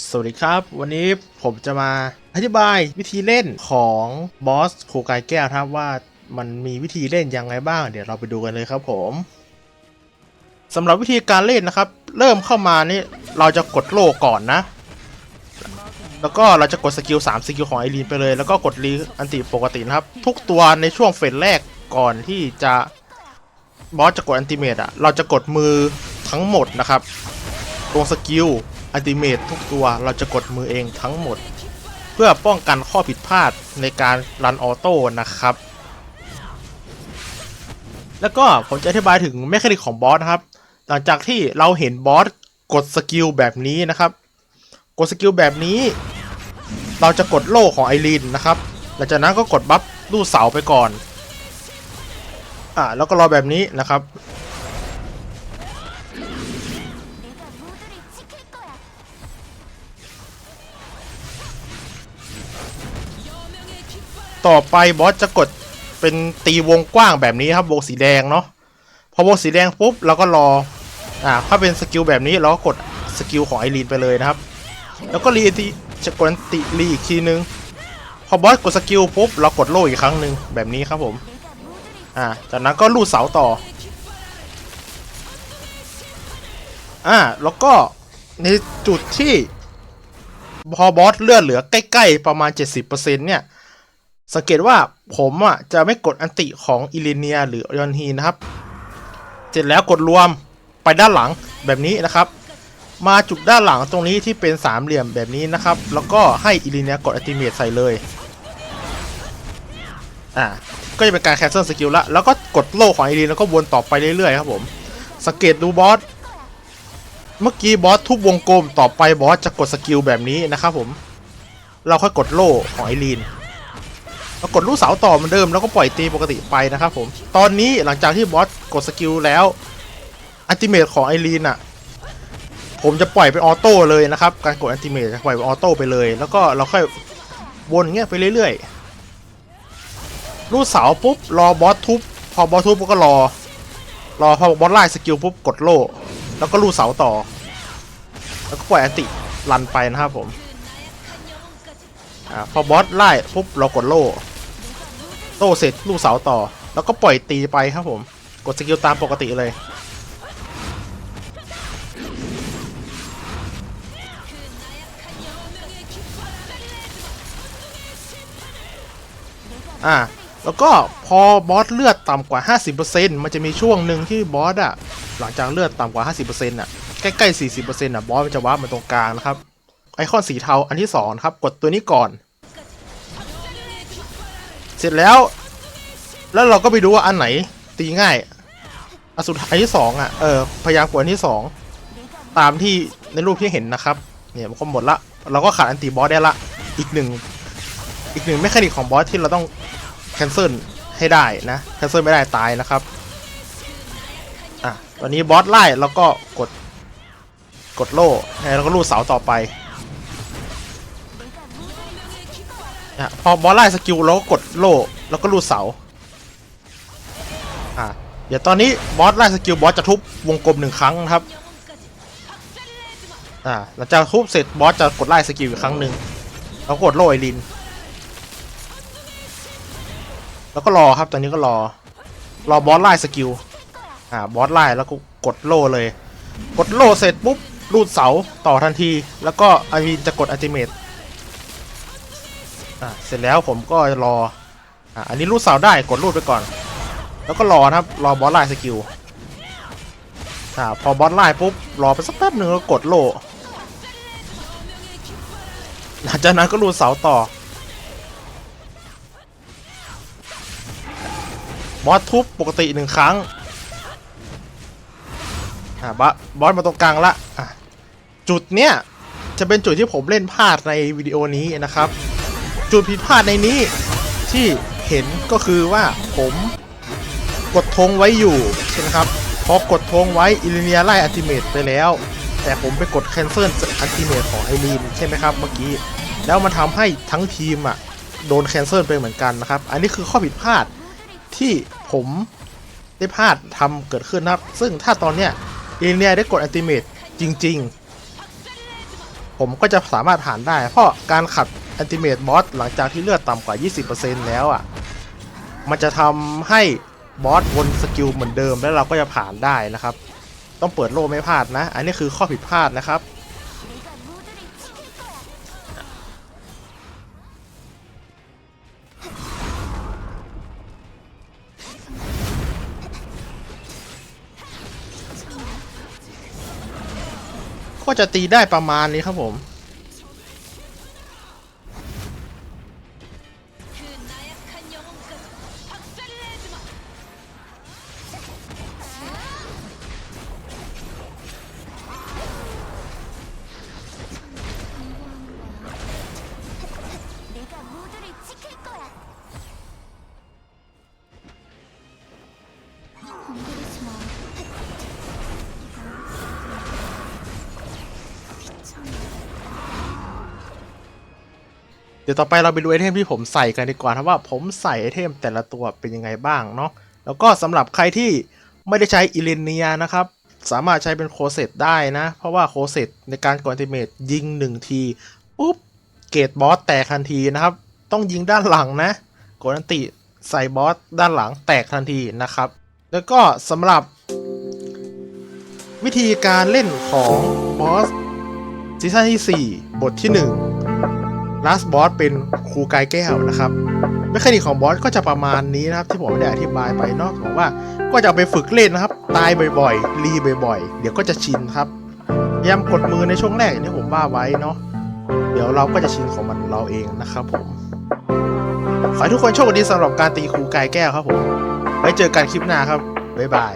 สวัสดีครับ วันนี้ผมจะมาอธิบายวิธีเล่นของบอสโคกายแก้วครับว่ามันมีวิธีเล่นยังไงบ้าง เดี๋ยวเราไปดูกันเลยครับผมสำหรับวิธีการเล่นนะครับ เริ่มเข้ามานี่เราจะกดโล่ก่อนนะ แล้วก็เราจะกดสกิล3สกิลของไอรีนไปเลย แล้วก็กดรีอันติปกตินะครับ ทุกตัวในช่วงเฟสแรกก่อนที่จะบอสจะกดอันติเมตอะเราจะกดมือทั้งหมดนะครับตรงสกิล อัติเมททุกตัวเราจะกดมือเองทั้งหมด เพื่อป้องกันข้อผิดพลาดในการรันออโต้นะครับ แล้วก็ผมจะอธิบายถึงแมคานิกของบอสนะครับ หลังจากที่เราเห็นบอสกดสกิลแบบนี้นะครับ กดสกิลแบบนี้ เราจะกดโล่ของไอรีนนะครับ หลังจากนั้นก็กดบัฟลูกเสาไปก่อน อ่าแล้วก็รอแบบนี้นะครับ ต่อไปบอสจะกดเป็นตีวงกว้างแบบนี้ครับวงสีแดงเนาะพอวงสีแดงปุ๊บเราก็รออ่าถ้าเป็นสกิลแบบนี้เราก็กดสกิลของไอรีนไปเลยนะครับ แล้วก็รีทีจะกดติรีอีกทีนึงพอบอสกดสกิลปุ๊บเรากดโล่อีกครั้งหนึ่งแบบนี้ครับผมอ่าจากนั้นก็ลูดเสาต่ออ่าแล้วก็ในจุดที่พอบอสเลือดเหลือใกล้ๆประมาณ 70%เนี่ย สังเกตว่าผมอะจะไม่กดอันติของอิเลเนียหรือยอนฮีนะครับ เสร็จแล้วกดรวมไปด้านหลังแบบนี้นะครับ มาจุดด้านหลังตรงนี้ที่เป็นสามเหลี่ยมแบบนี้นะครับ แล้วก็ให้อิเลเนียกดอัติเมทใส่เลยอ่าก็จะเป็นการแคนเซิลสกิลละแล้วก็กดโล่ของอิเลเนียแล้วก็วนต่อไปเรื่อยๆครับผมสังเกตดูบอสเมื่อกี้บอสทุบวงกลมต่อไปบอสจะกดสกิลแบบนี้นะครับผม เราค่อยกดโล่ของไอรีน แล้วกดลูกเสาต่อเหมือนเดิมแล้วก็ปล่อยตีปกติไปนะครับผม ตอนนี้หลังจากที่บอสกดสกิลแล้วอัลติเมทของไอรีนอะ ผมจะปล่อยเป็นออโต้เลยนะครับ การกดอัลติเมทจะปล่อยเป็นออโต้ไปเลย แล้วก็เราค่อยวนเงี้ยไปเรื่อยๆลูกเสาปุ๊บรอบอสทุบพอบอสทุบก็รอ รอพอบอสไล่สกิลปุ๊บกดโล่แล้วก็ลูกเสาต่อ แล้วก็ปล่อยอันติรันไปนะครับผมอพอบอสไล่ปุ๊บเรากดโล่ โต้เสร็จลูกเสาต่อ แล้วก็ปล่อยตีไปครับผม กดสกิลตามปกติเลย อ่า แล้วก็พอบอสเลือดต่ำกว่า 50%มันจะมีช่วงหนึ่งที่บอสอะหลังจากเลือดต่ำกว่า 50%อะ ใกล้ๆ 40%อะบอสมันจะวามาตรงกลางนะครับ ไอคอนสีเทาอันที่สองครับ กดตัวนี้ก่อน เสร็จแล้ว แล้วเราก็ไปดูว่าอันไหนตีง่ายอันสุดท้ายที่สองอะเออพยายามกดอันที่สองตามที่ในรูปที่เห็นนะครับเนี่ยมันก็หมดละเราก็ขาดอันตีบอสได้ละอีกหนึ่งอีกหนึ่งแมคานิกของบอสที่เราต้องแคนเซิลให้ได้นะแคนเซิลไม่ได้ตายนะครับอะตอนนี้บอสไล่แล้วก็กดกดโล่แล้วก็ลูดเสาต่อไป อะพอบอสไล่สกิลเราก็กดโล่แล้วก็ลูดเสาอะเดี๋ยวตอนนี้บอสไล่สกิลบอสจะทุบวงกลมหนึ่งครั้งนะครับอ่าหลังจากทุบเสร็จบอสจะกดไล่สกิลอีกครั้งหนึ่งแล้วกดโล่ไอริน แล้วก็รอครับตอนนี้ก็รอ รอบอสไล่สกิลอ่าบอสไล่แล้วก็กดโล่เลย กดโล่เสร็จปุ๊บรูดเสาต่อทันที แล้วก็ไอรีนจะกดอัลติเมท อ่าเสร็จแล้วผมก็รออ่าอันนี้รูดเสาได้กดรูดไปก่อน แล้วก็รอนะครับรอบอสไล่สกิลอ่าพอบอสไล่ปุ๊บรอไปสักแป๊บหนึ่งแล้วกดโลหลังจากนั้นก็รูดเสาต่อบอสทุบปกติหนึ่งครั้งอ่าบอสบอสมาตรงกลางละอะจุดเนี้ยจะเป็นจุดที่ผมเล่นพลาดในวิดีโอนี้นะครับ จุดผิดพลาดในนี้ ที่เห็นก็คือว่าผมกดธงไว้อยู่ใช่ไหมครับพอกดธงไว้อิลิเนียไล่อัติเมตไปแล้ว แต่ผมไปกดแคนเซิลอัติเมตของไอรีนใช่ไหมครับเมื่อกี้ แล้วมันทำให้ทั้งทีมอะโดนแคนเซิลไปเหมือนกันนะครับ อันนี้คือข้อผิดพลาดที่ผมได้พลาดทำเกิดขึ้นนะครับ ซึ่งถ้าตอนเนี้ยเอเนียได้กดอัติเมตจริง ๆ ผมก็จะสามารถผ่านได้ เพราะการขัด นติเมตบอสหลังจากที่เลือดต่ำกว่า 20%แล้วอะ มันจะทำให้บอสวนสกิลเหมือนเดิมแล้วเราก็จะผ่านได้นะครับ ต้องเปิดโล่ไม่พลาดนะ อันนี้คือข้อผิดพลาดนะครับก็จะตีได้ประมาณนี้ครับผม ดี๋ยวต่อไปเราไปดูไอเทมที่ผมใส่กันดีกว่าครับว่าผมใส่ไอเทมแต่ละตัวเป็นยังไงบ้างเนาะแล้วก็สำหรับใครที่ไม่ได้ใช้อิเลเนียนะครับสามารถใช้เป็นโคเซตได้นะ เพราะว่าโคเซตในการกอนติเมตยิง 1 ทีปุ๊บเกตบอสแตกทันทีนะครับ ต้องยิงด้านหลังนะกดอันติใส่บอสด้านหลังแตกทันทีนะครับ แล้วก็สำหรับวิธีการเล่นของบอสซีซั่นที่ 4 บทที่ 1 ลาสบอสเป็นครูกายแก้วนะครับเมคานิกของบอสก็จะประมาณนี้นะครับที่ผมได้อธิบายไปนอกบอกว่าก็จะเอาไปฝึกเล่นนะครับ ตายบ่อยๆ รีบ่อยๆ เดี๋ยวก็จะชินครับพยายามกดมือในช่วงแรกอย่างที่ผมว่าไว้เนาะเดี๋ยวเราก็จะชินของมันเราเองนะครับผม ขอให้ทุกคนโชคดีสำหรับการตีครูกายแก้วครับผมไว้เจอกันคลิปหน้าครับบ๊ายบาย